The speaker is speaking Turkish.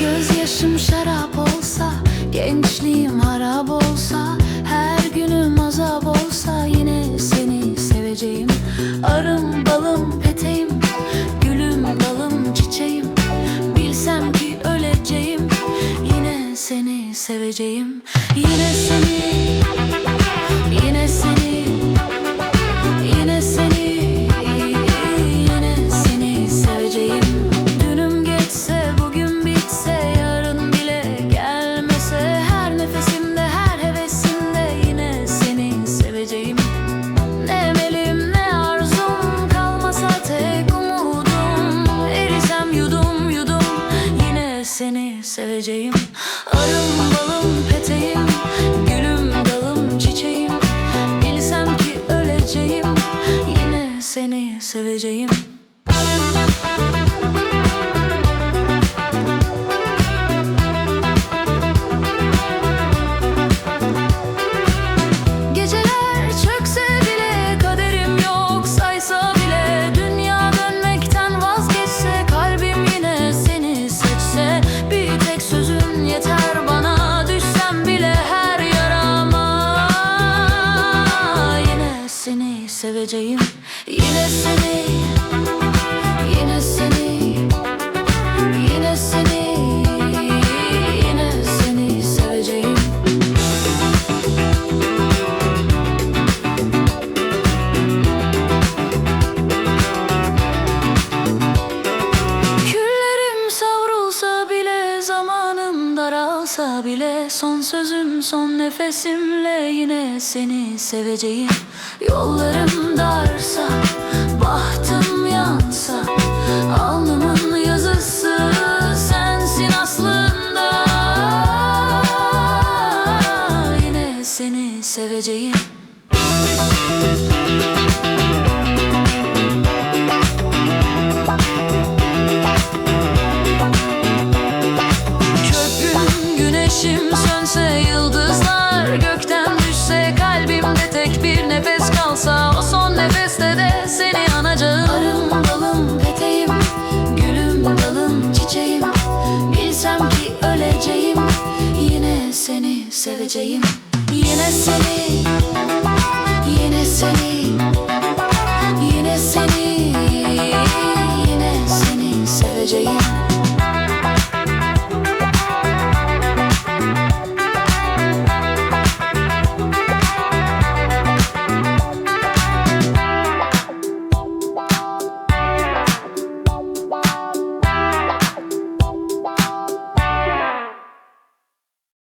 Gözyaşım şarap olsa Gençliğim seveceğim Yine seni Yine seni seveceğim. Arım balım peteğim seveceğim. Yine seni daralsa bile Son sözüm son nefesimle yine seni seveceğim. Yollarım darsa bahtım yansa Alnımın yazısı sensin aslında. Yine seni seveceğim yıldızlar gökten düşse kalbimde tek bir nefes kalsa o son nefeste de seni anacağım. Arım dalım peteğim gülüm dalım çiçeğim. Bilsem ki öleceğim yine seni seveceğim. Yine seni yine seni